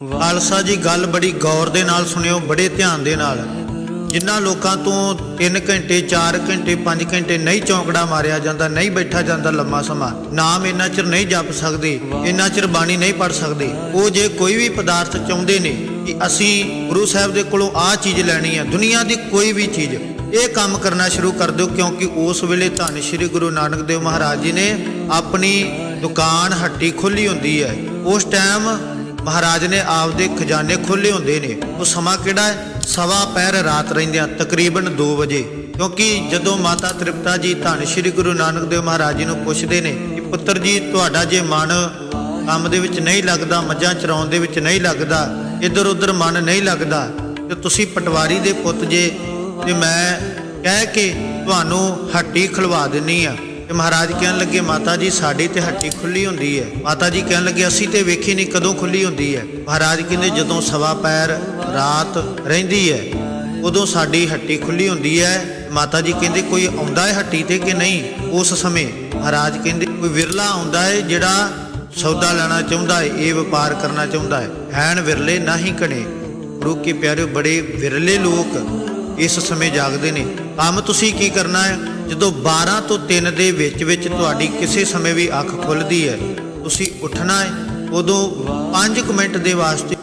ਖਾਲਸਾ ਜੀ ਗੱਲ ਬੜੀ ਗੌਰ ਦੇ ਨਾਲ ਸੁਣਿਓ ਬੜੇ ਧਿਆਨ ਦੇ ਨਾਲ। ਜਿਨ੍ਹਾਂ ਲੋਕਾਂ ਤੋਂ 3 ਘੰਟੇ 4 ਘੰਟੇ 5 ਘੰਟੇ ਨਹੀਂ ਚੌਂਕੜਾ ਮਾਰਿਆ ਜਾਂਦਾ ਨਹੀਂ ਬੈਠਾ ਜਾਂਦਾ ਲੰਮਾ ਸਮਾਂ ਨਾਮ ਇੰਨਾ ਚਿਰ ਨਹੀਂ ਜਪ ਸਕਦੇ ਇੰਨਾ ਚਿਰ ਬਾਣੀ ਨਹੀਂ ਪੜ ਸਕਦੇ। ਉਹ ਜੇ ਕੋਈ ਵੀ ਪਦਾਰਥ ਚਾਹੁੰਦੇ ਨੇ ਕਿ ਅਸੀਂ ਗੁਰੂ ਸਾਹਿਬ ਦੇ ਕੋਲੋਂ ਆਹ ਚੀਜ਼ ਲੈਣੀ ਹੈ ਦੁਨੀਆ ਦੀ ਕੋਈ ਵੀ ਚੀਜ਼ ਇਹ ਕੰਮ ਕਰਨਾ ਸ਼ੁਰੂ ਕਰ ਦਿਓ ਕਿਉਂਕਿ ਉਸ ਵੇਲੇ ਧੰਨ ਸ਼੍ਰੀ ਗੁਰੂ ਨਾਨਕ ਦੇਵ ਮਹਾਰਾਜ ਜੀ ਨੇ ਆਪਣੀ ਦੁਕਾਨ ਹੱਟੀ ਖੋਲੀ ਹੁੰਦੀ ਹੈ। ਉਸ ਟਾਈਮ ਮਹਾਰਾਜ ਨੇ ਆਪਦੇ ਖਜ਼ਾਨੇ ਖੋਲੇ ਹੁੰਦੇ ਨੇ। ਉਹ ਸਮਾਂ ਕਿਹੜਾ ਹੈ? ਸਵਾ ਪਹਿਰ ਰਾਤ ਰਹਿੰਦਿਆਂ, ਤਕਰੀਬਨ 2 ਵਜੇ। ਕਿਉਂਕਿ ਜਦੋਂ ਮਾਤਾ ਤ੍ਰਿਪਤਾ ਜੀ ਧੰਨ ਸ਼੍ਰੀ ਗੁਰੂ ਨਾਨਕ ਦੇਵ ਮਹਾਰਾਜ ਜੀ ਨੂੰ ਪੁੱਛਦੇ ਨੇ ਕਿ, ਪੁੱਤਰ ਜੀ, ਤੁਹਾਡਾ ਜੇ ਮਨ ਕੰਮ ਦੇ ਵਿੱਚ ਨਹੀਂ ਲੱਗਦਾ, ਮੱਝਾਂ ਚਰਾਉਣ ਦੇ ਵਿੱਚ ਨਹੀਂ ਲੱਗਦਾ ਇੱਧਰ ਉੱਧਰ ਮਨ ਨਹੀਂ ਲੱਗਦਾ, ਤੇ ਤੁਸੀਂ ਪਟਵਾਰੀ ਦੇ ਪੁੱਤ ਜੇ, ਤੇ ਮੈਂ ਕਹਿ ਕੇ ਤੁਹਾਨੂੰ ਹੱਟੀ ਖਲਵਾ ਦਿੰਨੀ ਆ। ਤੇ ਮਹਾਰਾਜ ਕਹਿਣ ਲੱਗੇ ਮਾਤਾ ਜੀ ਸਾਡੀ ਤੇ ਹੱਟੀ ਖੁੱਲੀ ਹੁੰਦੀ ਹੈ। ਮਾਤਾ ਜੀ ਕਹਿਣ ਲੱਗੇ, ਅਸੀਂ ਤੇ ਵੇਖੀ ਨਹੀਂ ਕਦੋਂ ਖੁੱਲੀ ਹੁੰਦੀ ਹੈ। ਮਹਾਰਾਜ ਕਹਿੰਦੇ, ਜਦੋਂ ਸਵਾ ਪੈਰ ਰਾਤ ਰਹਿੰਦੀ ਹੈ, ਉਦੋਂ ਸਾਡੀ ਹੱਟੀ ਖੁੱਲੀ ਹੁੰਦੀ ਹੈ। ਮਾਤਾ ਜੀ ਕਹਿੰਦੇ, ਕੋਈ ਆਉਂਦਾ ਹੈ ਹੱਟੀ ਤੇ ਕਿ ਨਹੀਂ? ਉਸ ਸਮੇਂ ਮਹਾਰਾਜ ਕਹਿੰਦੇ, ਕੋਈ ਵਿਰਲਾ ਆਉਂਦਾ ਹੈ ਜਿਹੜਾ ਸੌਦਾ ਲੈਣਾ ਚਾਹੁੰਦਾ ਹੈ, ਇਹ ਵਪਾਰ ਕਰਨਾ ਚਾਹੁੰਦਾ ਹੈ। ਹੈਨ ਵਿਰਲੇ ਨਹੀਂ ਕਣੇ ਗੁਰੂ ਕੇ ਪਿਆਰੇ ਬੜੇ ਵਿਰਲੇ ਲੋਕ ਇਸ ਸਮੇਂ ਜਾਗਦੇ ਨੇ। ਕੰਮ ਤੁਸੀਂ ਕੀ ਕਰਨਾ ਹੈ? ਜਦੋਂ 12 ਤੋਂ 3 ਦੇ ਵਿੱਚ ਵਿੱਚ ਤੁਹਾਡੀ ਕਿਸੇ ਸਮੇਂ ਵੀ ਅੱਖ ਖੁੱਲਦੀ ਹੈ, ਤੁਸੀਂ ਉੱਠਣਾ ਹੈ, ਉਦੋਂ 5 ਮਿੰਟ ਦੇ ਵਾਸਤੇ